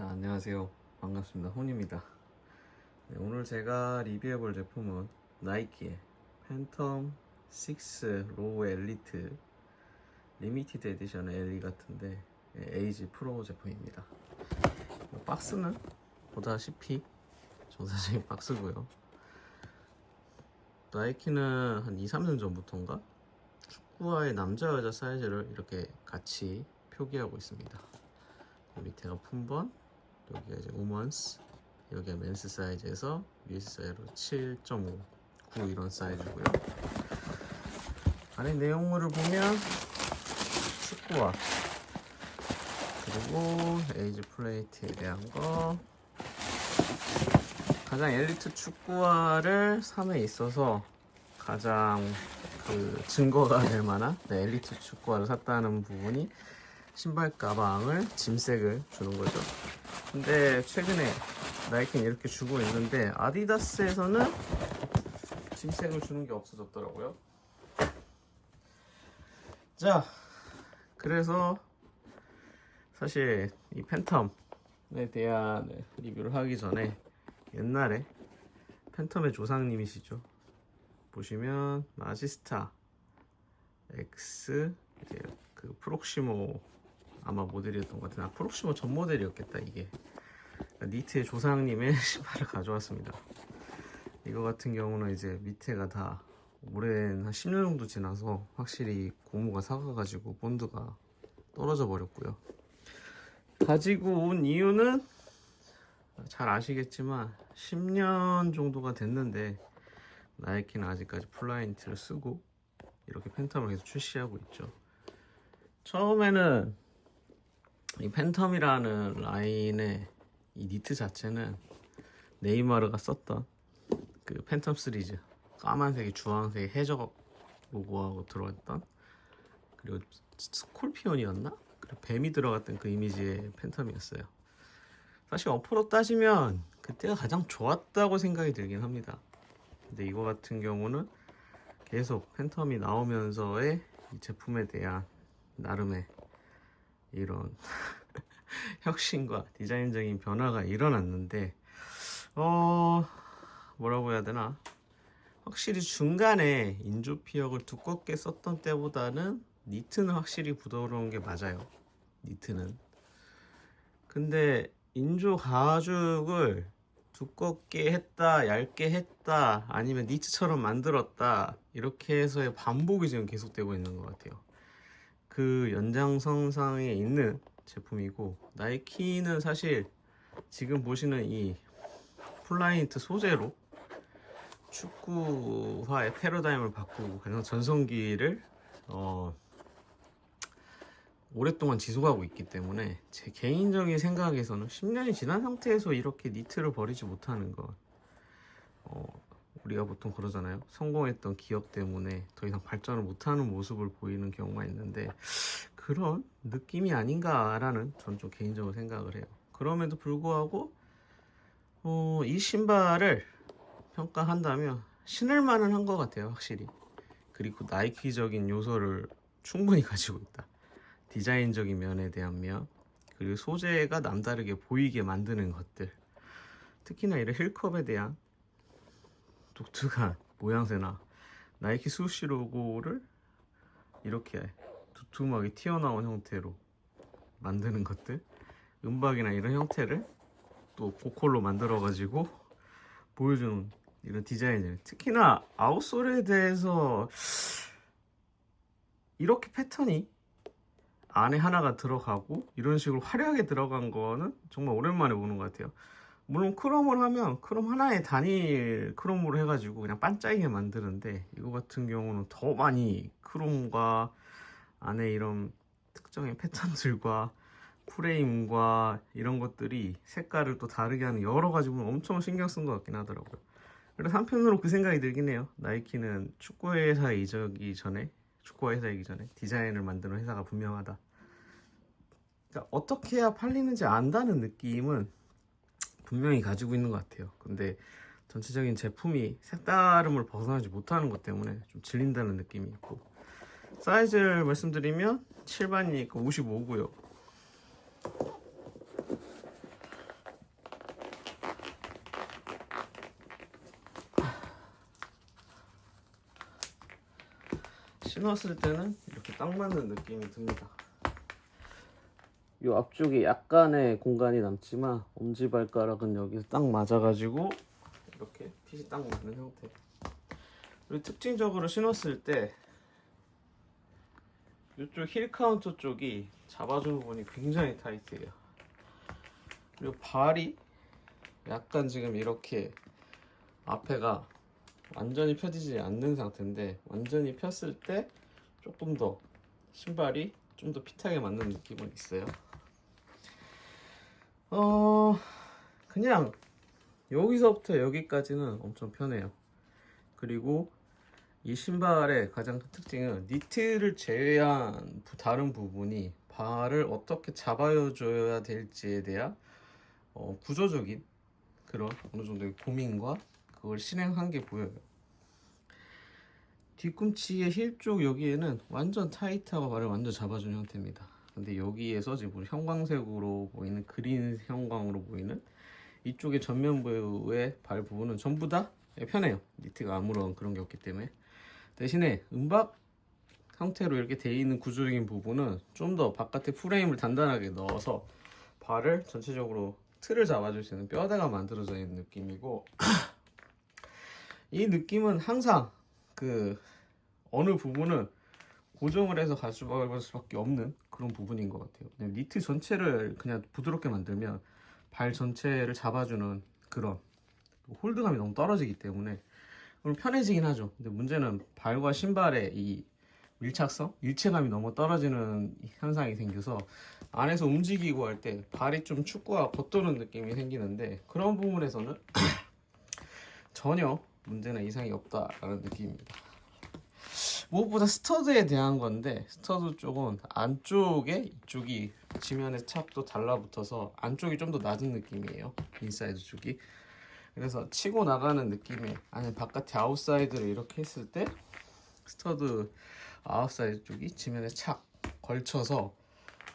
자, 안녕하세요. 반갑습니다. 혼입니다. 네, 오늘 제가 리뷰해 볼 제품은 나이키의 팬텀 6 로우 엘리트 리미티드 에디션의 엘리 같은데 예, 에이지 프로 제품입니다. 뭐 박스는 보다시피 전사적인 박스고요. 나이키는 한 2, 3년 전부터인가 축구화의 남자 여자 사이즈를 이렇게 같이 표기하고 있습니다. 밑에가 품번, 여기가 이제 우먼스, 여기가 맨스 사이즈에서 US 사이즈로 7.5, 9 이런 사이즈고요. 안에 내용물을 보면 축구화 그리고 에이지 플레이트에 대한 거 가장 엘리트 축구화를 삼에 있어서 가장 그 증거가 될 만한 네, 엘리트 축구화를 샀다는 부분이 신발 가방을 짐색을 주는 거죠. 근데 최근에 나이키는 이렇게 주고 있는데 아디다스에서는 짐색을 주는 게 없어졌더라고요. 자, 그래서 사실 이 팬텀에 대한 네, 리뷰를 하기 전에 옛날에 팬텀의 조상님이시죠. 보시면 마지스타 X 이제 그 프록시모 아마 모델이었던 것 같은데. 아, 프록시모 전 모델이었겠다 이게. 그러니까 니트의 조상님의 신발을 가져왔습니다. 이거 같은 경우는 이제 밑에가 다 오랜 한 10년 정도 지나서 확실히 고무가 삭아가지고 본드가 떨어져 버렸고요. 가지고 온 이유는 잘 아시겠지만 10년 정도가 됐는데 나이키는 아직까지 플라인트를 쓰고 이렇게 팬텀을 계속 출시하고 있죠. 처음에는 이 팬텀이라는 라인의 이 니트 자체는 네이마르가 썼던 그 팬텀 시리즈 까만색에 주황색 해적 로고하고 들어갔던 그리고 스콜피온이었나? 그리고 뱀이 들어갔던 그 이미지의 팬텀이었어요. 사실 어퍼로 따지면 그때가 가장 좋았다고 생각이 들긴 합니다. 근데 이거 같은 경우는 계속 팬텀이 나오면서의 이 제품에 대한 나름의 이런 혁신과 디자인적인 변화가 일어났는데 어 뭐라고 해야 되나? 확실히 중간에 인조 피혁을 두껍게 썼던 때보다는 니트는 확실히 부드러운 게 맞아요. 니트는. 근데 인조 가죽을 두껍게 했다 얇게 했다 아니면 니트처럼 만들었다 이렇게 해서의 반복이 지금 계속되고 있는 것 같아요 그 연장선상에 있는 제품이고 나이키는 사실 지금 보시는 이 플라인트 소재로 축구화의 패러다임을 바꾸고 가장 전성기를 어, 오랫동안 지속하고 있기 때문에 제 개인적인 생각에서는 10년이 지난 상태에서 이렇게 니트를 버리지 못하는 것 어, 우리가 보통 그러잖아요. 성공했던 기업 때문에 더 이상 발전을 못하는 모습을 보이는 경우가 있는데 그런 느낌이 아닌가라는 전 좀 개인적으로 생각을 해요. 그럼에도 불구하고 어, 이 신발을 평가한다면 신을 만은 한 것 같아요, 확실히. 그리고 나이키적인 요소를 충분히 가지고 있다. 디자인적인 면에 대한 면, 그리고 소재가 남다르게 보이게 만드는 것들. 특히나 이런 힐컵에 대한 독특한 모양새나 나이키 수시 로고를 이렇게 두툼하게 튀어나온 형태로 만드는 것들 은박이나 이런 형태를 또 고컬로 만들어 가지고 보여주는 이런 디자인을 특히나 아웃솔에 대해서 이렇게 패턴이 안에 하나가 들어가고 이런 식으로 화려하게 들어간 거는 정말 오랜만에 보는 것 같아요 물론 크롬을 하면 크롬 하나에 단일 크롬으로 해가지고 그냥 반짝이게 만드는데 이거 같은 경우는 더 많이 크롬과 안에 이런 특정의 패턴들과 프레임과 이런 것들이 색깔을 또 다르게 하는 여러 가지 부분 엄청 신경 쓴 것 같긴 하더라고요. 그래서 한편으로 그 생각이 들긴 해요. 나이키는 축구 회사에 이적이 전에 축구 회사이기 전에 디자인을 만드는 회사가 분명하다. 그러니까 어떻게 해야 팔리는지 안다는 느낌은 분명히 가지고 있는 것 같아요. 근데 전체적인 제품이 색다름을 벗어나지 못하는 것 때문에 좀 질린다는 느낌이 있고 사이즈를 말씀드리면 7반이니까 그러니까 55고요. 신었을 때는 이렇게 딱 맞는 느낌이 듭니다. 이 앞쪽에 약간의 공간이 남지만 엄지발가락은 여기서 딱 맞아가지고 이렇게 핏이 딱 맞는 형태. 그리고 특징적으로 신었을 때 이쪽 힐 카운터 쪽이 잡아주는 부분이 굉장히 타이트해요. 그리고 발이 약간 지금 이렇게 앞에가 완전히 펴지지 않는 상태인데 완전히 폈을 때 조금 더 신발이 좀 더 핏하게 맞는 느낌은 있어요. 어 그냥 여기서부터 여기까지는 엄청 편해요. 그리고 이 신발의 가장 큰 특징은 니트를 제외한 부- 다른 부분이 발을 어떻게 잡아줘야 될지에 대한 어, 구조적인 그런 어느 정도의 고민과 그걸 실행한 게 보여요. 뒤꿈치의 힐 쪽 여기에는 완전 타이트하고 발을 완전 잡아준 형태입니다. 근데 여기에서 지금 형광색으로 보이는 그린 형광으로 보이는 이쪽의 전면부의 발 부분은 전부 다 편해요. 니트가 아무런 그런 게 없기 때문에 대신에 음박 형태로 이렇게 돼 있는 구조적인 부분은 좀 더 바깥에 프레임을 단단하게 넣어서 발을 전체적으로 틀을 잡아줄 수 있는 뼈대가 만들어져 있는 느낌이고 이 느낌은 항상 그 어느 부분은 고정을 해서 가져갈 수밖에 없는 그런 부분인 것 같아요. 니트 전체를 그냥 부드럽게 만들면 발 전체를 잡아주는 그런 홀드감이 너무 떨어지기 때문에 그럼 편해지긴 하죠. 근데 문제는 발과 신발의 이 밀착성, 일체감이 너무 떨어지는 현상이 생겨서 안에서 움직이고 할 때 발이 좀 축구와 겉도는 느낌이 생기는데 그런 부분에서는 전혀 문제나 이상이 없다라는 느낌입니다. 무엇보다 스터드에 대한 건데 스터드 쪽은 안쪽에 이쪽이 지면에 찹도 달라붙어서 안쪽이 좀 더 낮은 느낌이에요. 인사이드 쪽이. 그래서 치고 나가는 느낌이 아니 바깥에 아웃사이드를 이렇게 했을 때 스터드 아웃사이드 쪽이 지면에 착 걸쳐서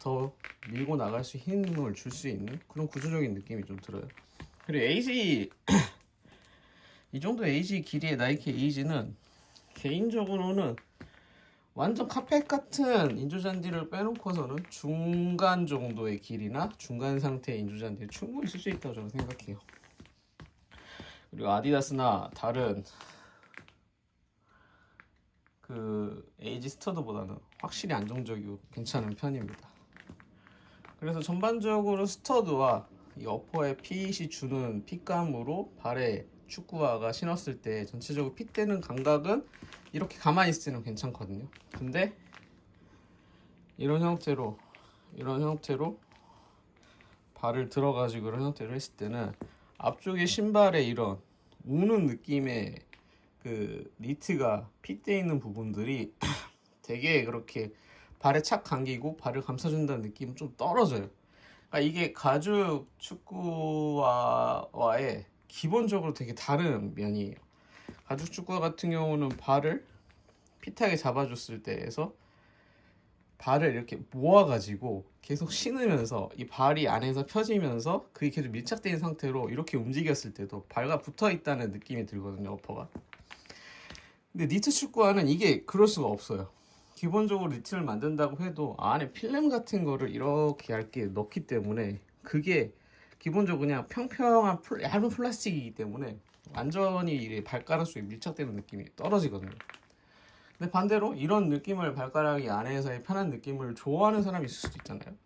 더 밀고 나갈 수 힘을 줄 수 있는 그런 구조적인 느낌이 좀 들어요. 그리고 에이지 이 정도 에이지 길이의 나이키 에이지는 개인적으로는 완전 카펫 같은 인조잔디를 빼놓고서는 중간 정도의 길이나 중간 상태의 인조잔디를 충분히 쓸 수 있다고 저는 생각해요. 그리고 아디다스나 다른 그 에이지 스터드보다는 확실히 안정적이고 괜찮은 편입니다. 그래서 전반적으로 스터드와 이 어퍼의 핏이 주는 핏감으로 발에 축구화가 신었을 때 전체적으로 핏되는 감각은 이렇게 가만히 있을 때는 괜찮거든요. 근데 이런 형태로 이런 형태로 발을 들어가지고 이런 형태로 했을 때는 앞쪽에 신발에 이런 우는 느낌의 그 니트가 핏돼 있는 부분들이 되게 그렇게 발에 착 감기고 발을 감싸준다는 느낌은 좀 떨어져요. 그러니까 이게 가죽 축구화와의 기본적으로 되게 다른 면이에요. 가죽 축구화 같은 경우는 발을 핏하게 잡아줬을 때에서 발을 이렇게 모아가지고 계속 신으면서 이 발이 안에서 펴지면서 그게 계속 밀착된 상태로 이렇게 움직였을 때도 발과 붙어 있다는 느낌이 들거든요, 어퍼가. 근데 니트 축구화는 이게 그럴 수가 없어요. 기본적으로 니트를 만든다고 해도 안에 필름 같은 거를 이렇게 얇게 넣기 때문에 그게 기본적으로 그냥 평평한 플- 얇은 플라스틱이기 때문에 완전히 이 발가락 속에 밀착되는 느낌이 떨어지거든요. 근데 반대로 이런 느낌을 발가락이 안에서의 편한 느낌을 좋아하는 사람이 있을 수도 있잖아요.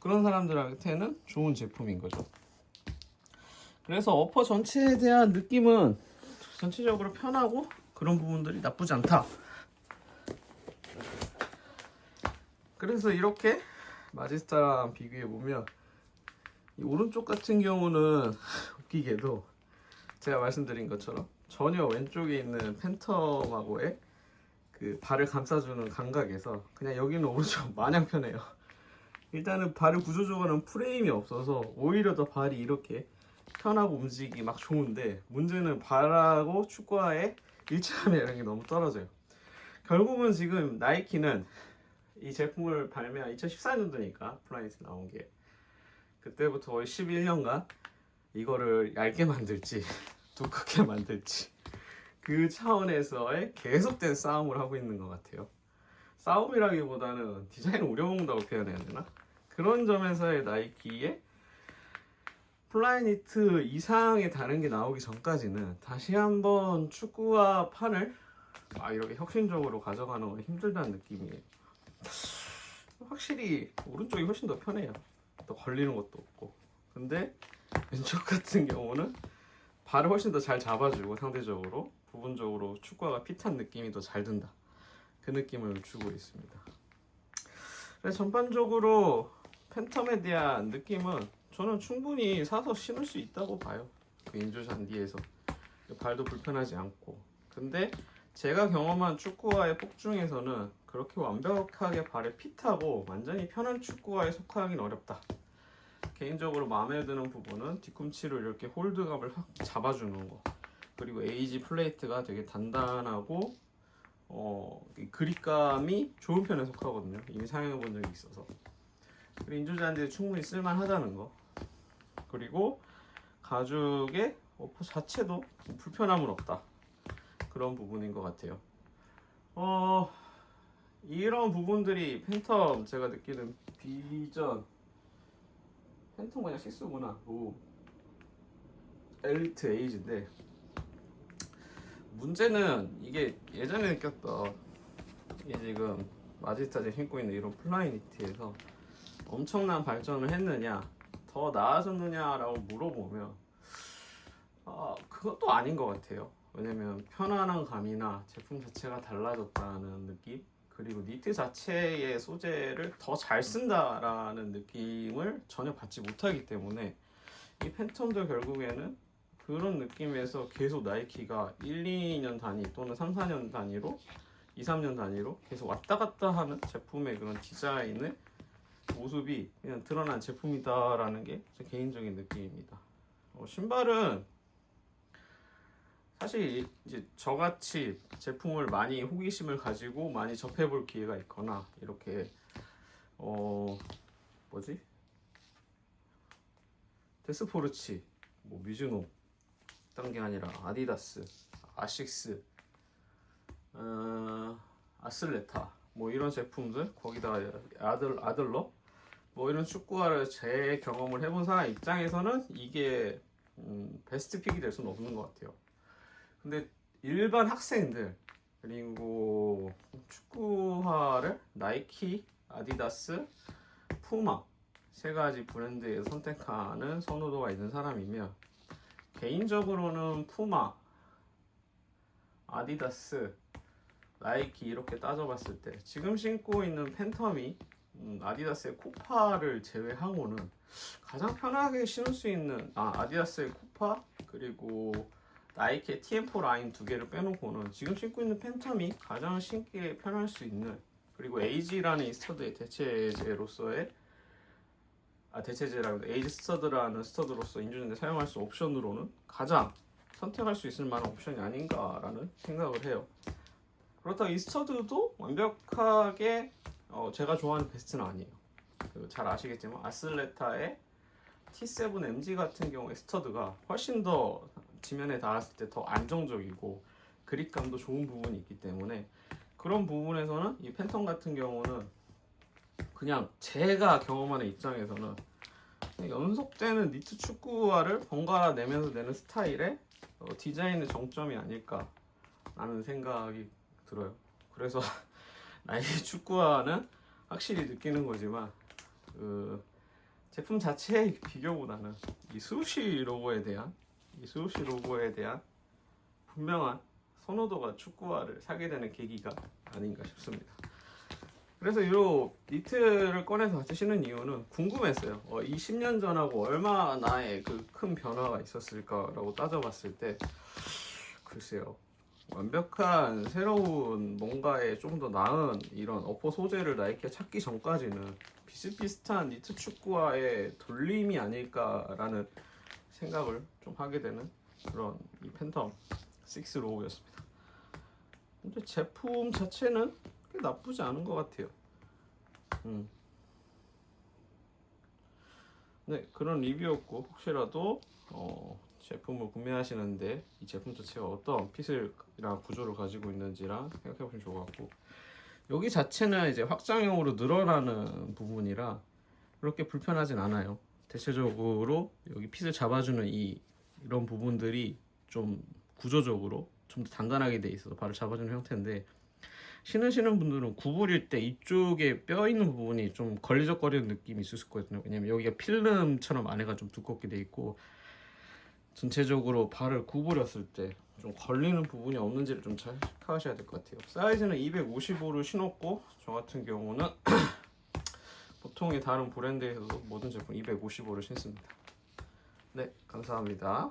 그런 사람들한테는 좋은 제품인 거죠. 그래서 어퍼 전체에 대한 느낌은 전체적으로 편하고 그런 부분들이 나쁘지 않다. 그래서 이렇게 마지스타랑 비교해 보면 이 오른쪽 같은 경우는 웃기게도 제가 말씀드린 것처럼 전혀 왼쪽에 있는 팬텀하고의 그 발을 감싸주는 감각에서 그냥 여기는 오른쪽 마냥 편해요. 일단은 발을 구조적으로는 프레임이 없어서 오히려 더 발이 이렇게 편하고 움직이기 막 좋은데 문제는 발하고 축구화의 일체감이라는 게 너무 떨어져요. 결국은 지금 나이키는 이 제품을 발매한 2014년도니까 플라이트 나온 게 그때부터 거의 11년간 이거를 얇게 만들지 두껍게 만들지 그 차원에서의 계속된 싸움을 하고 있는 것 같아요. 싸움이라기보다는 디자인을 우려먹는다고 표현해야 되나? 그런 점에서의 나이키의 플라이니트 이상의 다른 게 나오기 전까지는 다시 한번 축구와 판을 아 이렇게 혁신적으로 가져가는 건 힘들다는 느낌이에요. 확실히 오른쪽이 훨씬 더 편해요. 또 걸리는 것도 없고. 근데 왼쪽 같은 경우는 발을 훨씬 더 잘 잡아주고 상대적으로 부분적으로 축구화가 핏한 느낌이 더 잘 든다. 그 느낌을 주고 있습니다. 전반적으로 팬텀에 대한 느낌은 저는 충분히 사서 신을 수 있다고 봐요. 그 인조 잔디에서 발도 불편하지 않고. 근데 제가 경험한 축구화의 폭중에서는 그렇게 완벽하게 발에 핏하고 완전히 편한 축구화에 속하기는 어렵다. 개인적으로 마음에 드는 부분은 뒤꿈치로 이렇게 홀드감을 확 잡아주는 거. 그리고 에이지 플레이트가 되게 단단하고 어, 이 그립감이 좋은 편에 속하거든요. 이미 사용해 본 적이 있어서. 그리고 인조잔디에 충분히 쓸만하다는 거. 그리고 가죽의 어퍼 자체도 불편함은 없다. 그런 부분인 것 같아요. 어, 이런 부분들이 팬텀 제가 느끼는 비전 팬텀 그냥 실수구나. 오. 엘리트 에이지인데 문제는 이게 예전에 느꼈던 이게 지금 마지스타제 신고 있는 이런 플라이니티에서 엄청난 발전을 했느냐 더 나아졌느냐라고 물어보면 아 그것도 아닌 것 같아요 왜냐면 편안한 감이나 제품 자체가 달라졌다는 느낌 그리고 니트 자체의 소재를 더 잘 쓴다라는 느낌을 전혀 받지 못하기 때문에 이 팬텀도 결국에는 그런 느낌에서 계속 나이키가 1, 2년 단위 또는 3, 4년 단위로 2, 3년 단위로 계속 왔다 갔다 하는 제품의 그런 디자인의 모습이 그냥 드러난 제품이다라는 게 제 개인적인 느낌입니다. 어, 신발은 사실 이제 저같이 제품을 많이 호기심을 가지고 많이 접해볼 기회가 있거나 이렇게 어 뭐지 데스포르치 뭐 미즈노 딴 게 아니라 아디다스 아식스 어, 아슬레타 뭐 이런 제품들 거기다 아들 아들러 뭐 이런 축구화를 제 경험을 해본 사람 입장에서는 이게 음, 베스트 픽이 될 수는 없는 것 같아요. 근데 일반 학생들 그리고 축구화를 나이키, 아디다스, 푸마 세 가지 브랜드에서 선택하는 선호도가 있는 사람이면 개인적으로는 푸마, 아디다스, 나이키 이렇게 따져봤을 때 지금 신고 있는 팬텀이 음, 아디다스의 코파를 제외하고는 가장 편하게 신을 수 있는 아 아디다스의 코파 그리고 나이키의 TM4 라인 두 개를 빼놓고는 지금 신고 있는 팬텀이 가장 신기에 편할 수 있는 그리고 에이지라는 이 스터드의 대체제로서의 아 대체제라고 에이지 스터드라는 스터드로서 인조전에 사용할 수 옵션으로는 가장 선택할 수 있을 만한 옵션이 아닌가라는 생각을 해요. 그렇다고 이 스터드도 완벽하게 어, 제가 좋아하는 베스트는 아니에요. 그 잘 아시겠지만 아슬레타의 T7MG 같은 경우에 스터드가 훨씬 더 지면에 닿았을 때 더 안정적이고 그립감도 좋은 부분이 있기 때문에 그런 부분에서는 이 팬텀 같은 경우는 그냥 제가 경험하는 입장에서는 연속되는 니트 축구화를 번갈아 내면서 내는 스타일의 어, 디자인의 정점이 아닐까라는 생각이 들어요. 그래서 나이키 축구화는 확실히 느끼는 거지만 그 제품 자체의 비교보다는 이 수시 로고에 대한 이 수시 로고에 대한 분명한 선호도가 축구화를 사게 되는 계기가 아닌가 싶습니다. 그래서 이 니트를 꺼내서 신는 이유는 궁금했어요. 어, 이 10년 전하고 얼마나의 그 큰 변화가 있었을까라고 따져봤을 때 글쎄요. 완벽한 새로운 뭔가에 좀 더 나은 이런 어퍼 소재를 나이키가 찾기 전까지는 비슷비슷한 니트 축구화의 돌림이 아닐까라는 생각을 좀 하게 되는 그런 이 팬텀 6 로우였습니다. 근데 제품 자체는 꽤 나쁘지 않은 것 같아요. 음. 네, 그런 리뷰였고 혹시라도 어, 제품을 구매하시는데 이 제품 자체가 어떤 핏이랑 구조를 가지고 있는지랑 생각해 보시면 좋을 것 같고 여기 자체는 이제 확장형으로 늘어나는 부분이라 그렇게 불편하진 않아요. 대체적으로 여기 핏을 잡아주는 이 이런 부분들이 좀 구조적으로 좀 더 단단하게 돼 있어서 발을 잡아주는 형태인데 신으시는 분들은 구부릴 때 이쪽에 뼈 있는 부분이 좀 걸리적거리는 느낌이 있을 수 있거든요. 왜냐면 여기가 필름처럼 안에가 좀 두껍게 돼 있고 전체적으로 발을 구부렸을 때 좀 걸리는 부분이 없는지를 좀잘 체크하셔야 될 것 같아요. 사이즈는 255를 신었고 저 같은 경우는 보통의 다른 브랜드에서도 모든 제품 255를 신습니다. 네, 감사합니다.